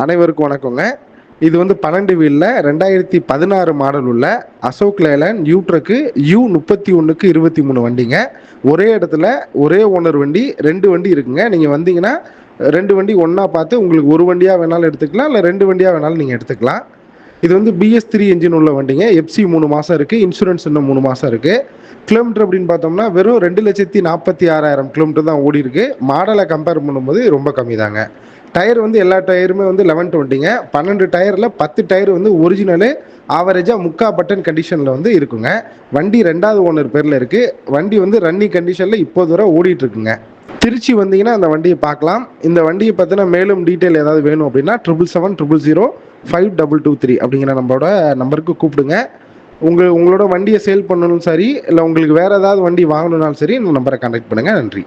அனைவருக்கும் வணக்கங்க. இது வந்து பன்னெண்டு வீலில் ரெண்டாயிரத்தி பதினாறு மாடல் உள்ள Ashok Leyland U truck U முப்பத்தி ஒன்றுக்கு இருபத்தி மூணு வண்டிங்க. ஒரே இடத்துல ஒரே ஓனர் வண்டி ரெண்டு வண்டி இருக்குங்க. நீங்கள் வந்தீங்கன்னா ரெண்டு வண்டி ஒன்றா பார்த்து உங்களுக்கு ஒரு வண்டியாக வேணாலும் எடுத்துக்கலாம் இல்லை ரெண்டு வண்டியாக வேணாலும் நீங்கள் எடுத்துக்கலாம். இது வந்து பிஎஸ் த்ரீ இன்ஜின் உள்ள வண்டிங்க. எஃப்சி மூணு மாதம் இருக்குது இன்சூரன்ஸ் இன்னும் மூணு மாதம் இருக்குது கிலோமீட்டர் அப்படின்னு பார்த்தோம்னா வெறும் ரெண்டு லட்சத்தி நாற்பத்தி ஆறாயிரம் கிலோமீட்டர் தான் ஓடி இருக்கு. மாடலை கம்பேர் பண்ணும்போது ரொம்ப கம்மி தாங்க டயர் வந்து எல்லா டயருமே வந்து லெவன் டுவெண்ட்டிங்க பன்னெண்டு டயரில் பத்து டயர் வந்து ஒரிஜினலு ஆவரேஜாக முக்கா பட்டன் கண்டிஷனில் வந்து இருக்குங்க. வண்டி ரெண்டாவது ஓனர் பேரில் இருக்குது வண்டி வந்து ரன்னிங் கண்டிஷனில் இப்போது வரை ஓடிட்டு இருக்குங்க. திருச்சி வந்தீங்கன்னா அந்த வண்டியை பார்க்கலாம். இந்த வண்டியை பற்றின மேலும் டீட்டெயில் ஏதாவது வேணும் அப்படின்னா triple seven triple zero five double two three அப்படிங்கிற நம்மளோட நம்பருக்கு கூப்பிடுங்க. உங்கள் உங்களோட வண்டியை சேல் பண்ணணும் சரி இல்லை உங்களுக்கு வேறு ஏதாவது வண்டி வாங்கணும்னாலும் சரி இந்த நம்பரை கான்டாக்ட் பண்ணுங்கள் நன்றி.